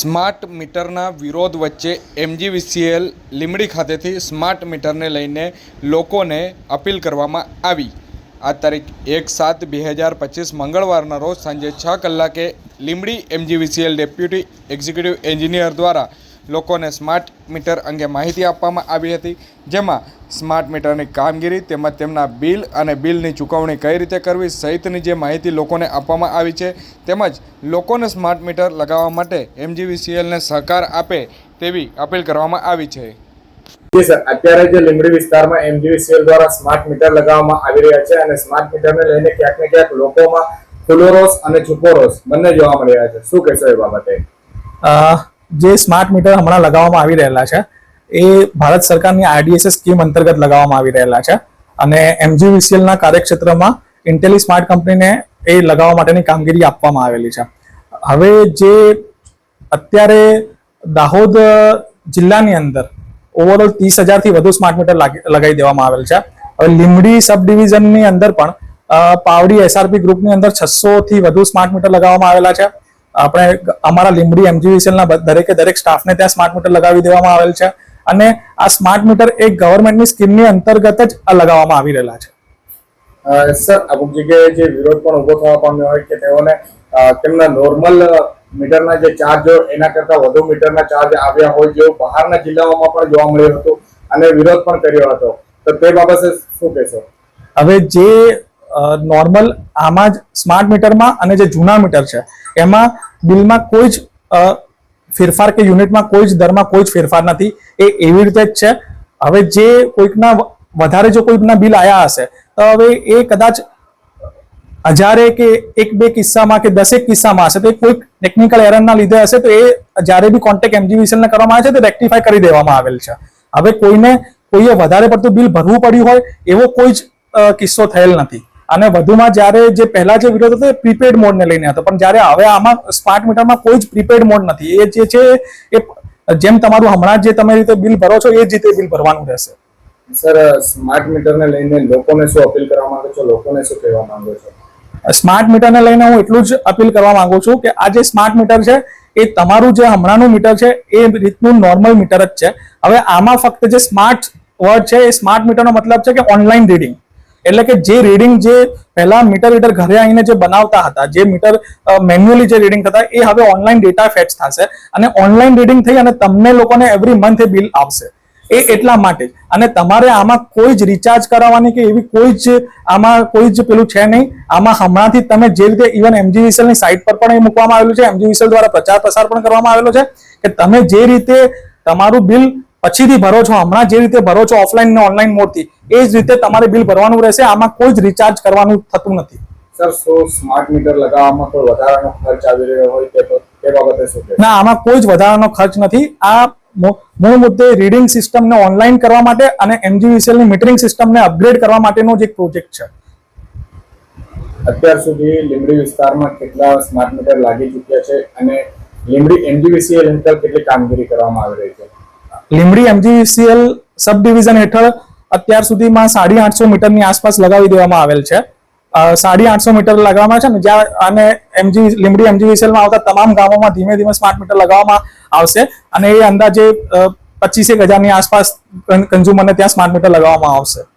Smart મીટરના વિરોધ વચ્ચે એમજીવીસીએલ લીમડી ખાતેથી સ્માર્ટ મીટરને લઈને લોકોને અપીલ કરવામાં આવી. આ તારીખ એક સાત બે હજાર પચીસ મંગળવારના રોજ સાંજે છ કલાકે Limdi MGVCL deputy executive engineer દ્વારા લોકોને સ્માર્ટ મીટર અંગે માહિતી આપવામાં આવી હતી જેમાં સ્માર્ટ મીટરની કામગીરી તેમજ તેમના બિલ અને બિલની ચૂકવણી કઈ રીતે કરવી સહિતની જે માહિતી લોકોને આપવામાં આવી છે તેમજ લોકોને સ્માર્ટ મીટર લગાવવા માટે એમજીવીસીએલને સહકાર આપે તેવી અપીલ કરવામાં આવી છે. જી સર અત્યારે જે લીમડી વિસ્તારમાં એમજીવીસીએલ દ્વારા સ્માર્ટ મીટર લગાવવામાં આવી રહ્યા છે અને સ્માર્ટ મીટરને લઈને ક્યાંક ને ક્યાંક લોકોમાં ખુલ્લો રોષ અને છુપો રોષ બંને જોવા મળી રહ્યા છે. શું કહેશો એ બાબતે? જે સ્માર્ટ મીટર હમણાં લગાવવામાં આવી રહેલા છે, એ ભારત સરકારની આરડીએસએસ સ્કીમ અંતર્ગત લગાવવામાં આવી રહેલા છે. અને એમજીવીસીએલના કાર્યક્ષેત્રમાં ઇન્ટેલી સ્માર્ટ કંપનીને એ લગાવવા માટેની કામગીરી આપવામાં આવેલી છે. હવે જે અત્યારે દાહોદ જિલ્લાની અંદર ઓવરઓલ ત્રીસ હજારથી વધુ સ્માર્ટ મીટર લગાવી દેવામાં આવેલ છે. હવે લીંબડી સબ ડિવિઝનની અંદર પણ પાવડી એસઆરપી ગ્રુપની અંદર છસો થી વધુ સ્માર્ટ મીટર લગાવવામાં આવેલા છે. આપણે અમારા લીમડી એમજીવીસીએલ ના દરેકે દરેક સ્ટાફને ત્યાં સ્માર્ટ મીટર લગાવી દેવામાં આવેલ છે. અને આ સ્માર્ટ મીટર એક ગવર્મેન્ટની સ્કીમની અંતર્ગત જ આ લગાવવામાં આવી રહેલા છે. સર અમુક જગ્યાએ જે વિરોધ પણ ઊભો થવા પામ્યો હોય કે તેઓને તેમના નોર્મલ મીટરના જે ચાર્જ હોય એના કરતા વધુ મીટરના ચાર્જ આવ્યા હોય જેવું બહારના જિલ્લાઓમાં પણ જોવા મળ્યું હતું અને વિરોધ પણ કર્યો હતો. તો તે બાબતે શું કહેશો? હવે જે નોર્મલ આમાં જ સ્માર્ટ મીટરમાં અને જે જૂના મીટર છે, એમાં બિલમાં કોઈ જ ફેરફાર કે યુનિટમાં કોઈ જ દરમાં કોઈ જ ફેરફાર નથી. એ એવી રીતે જ છે. હવે જે કોઈકના વધારે જો કોઈકના બિલ આવ્યા હશે, તો હવે એ કદાચ હજારે કે એક બે કિસ્સામાં કે દસેક કિસ્સામાં હશે, તો એ કોઈક ટેકનિકલ એરરના લીધે હશે, તો એ જ્યારે બી કોન્ટેક્ટ એમજીવીસીએલને કરવામાં આવે છે, તો રેક્ટિફાય કરી દેવામાં આવેલ છે. હવે કોઈને કોઈએ વધારે પડતું બિલ ભરવું પડ્યું હોય, એવો કોઈ જ કિસ્સો થયેલ નથી. અને વધુમાં જ્યારે જે પહેલા જે વિરોધ હતો એ પ્રીપેડ મોડને લઈને હતો. પણ જ્યારે હવે આમાં સ્માર્ટ મીટરમાં કોઈ જ પ્રીપેડ મોડ નથી. એ જે છે એ જેમ તમારું હમણાં જે તમે રીતે બિલ ભરો છો એ જ રીતે બિલ ભરવાનું રહેશે. સર સ્માર્ટ મીટરને લઈને લોકોને શું અપીલ કરવા માંગો છો? લોકોને શું કહેવા માંગો છો? સ્માર્ટ મીટરને લઈને હું એટલું જ અપીલ કરવા માંગુ છું કે આ જે સ્માર્ટ મીટર છે એ તમારું જે હમણાંનું મીટર છે એ રીતનું નોર્મલ મીટર જ છે. હવે આમાં ફક્ત જે સ્માર્ટ વર્ડ છે એ સ્માર્ટ મીટરનો મતલબ છે કે ઓનલાઈન રીડિંગ એટલે કે જે રીડિંગ જે પહેલા મીટર રીડર ઘરે આવીને જે બનાવતા હતા, જે મીટર મેન્યુઅલી જે રીડિંગ થતા, એ હવે ઓનલાઈન ડેટા ફેચ થશે અને ઓનલાઈન રીડિંગ થઈ અને તમને લોકોને એવરી મંથ એ બિલ આવશે એ એટલા માટે. અને તમારે આમાં કોઈ જ રિચાર્જ કરાવવાની કે એવી કોઈ જ આમાં કોઈ જ પેલું છે નહીં આમાં હમણાંથી તમે જે રીતે ઇવન એમજીવીસીએલની સાઇટ પર પણ એ મૂકવામાં આવેલું છે એમજીવીસીએલ દ્વારા પ્રચાર પ્રસાર પણ કરવામાં આવેલો છે, કે તમે જે રીતે તમારું બિલ પછીથી ભરો છો, હમણાં જે રીતે ભરો છો ઓફલાઈન ને ઓનલાઈન મોડથી એ જ રીતે તમારે બિલ ભરવાનું રહેશે. આમાં કોઈ જ રિચાર્જ કરવાનું થતું નથી. સર સો સ્માર્ટ મીટર લગાવવામાં કોઈ વધારાનો ખર્ચ આવી રહ્યો હોય તે બાબતે શું ના આમાં કોઈ જ વધારાનો ખર્ચ નથી. આ મૂળ મુદ્દે રીડિંગ સિસ્ટમને ઓનલાઈન કરવા માટે અને એમજીવીસીએલની મીટરિંગ સિસ્ટમને અપગ્રેડ કરવા માટેનો જ એક પ્રોજેક્ટ છે. અત્યાર સુધી લીંબડી વિસ્તારમાં કેટલા સ્માર્ટ મીટર લાગી ચૂક્યા છે અને લીંબડી એમજીવીસીએલ હેઠળ કેટલી કામગીરી કરવામાં આવી રહી છે? લીંબડી એમજીવીસીએલ સબ ડિવિઝન હેઠળ અત્યાર સુધીમાં સાડી આઠસો મીટરની આસપાસ લગાવી દેવામાં આવેલ છે. સાડી આઠસો મીટર લગાવવામાં છે ને, જ્યાં અને એમજી લીમડી એમજી વિસેલમાં આવતા તમામ ગામોમાં ધીમે ધીમે સ્માર્ટ મીટર લગાવવામાં આવશે અને એ અંદાજે પચીસેક હજારની આસપાસ કન્ઝ્યુમરને ત્યાં સ્માર્ટ મીટર લગાવવામાં આવશે.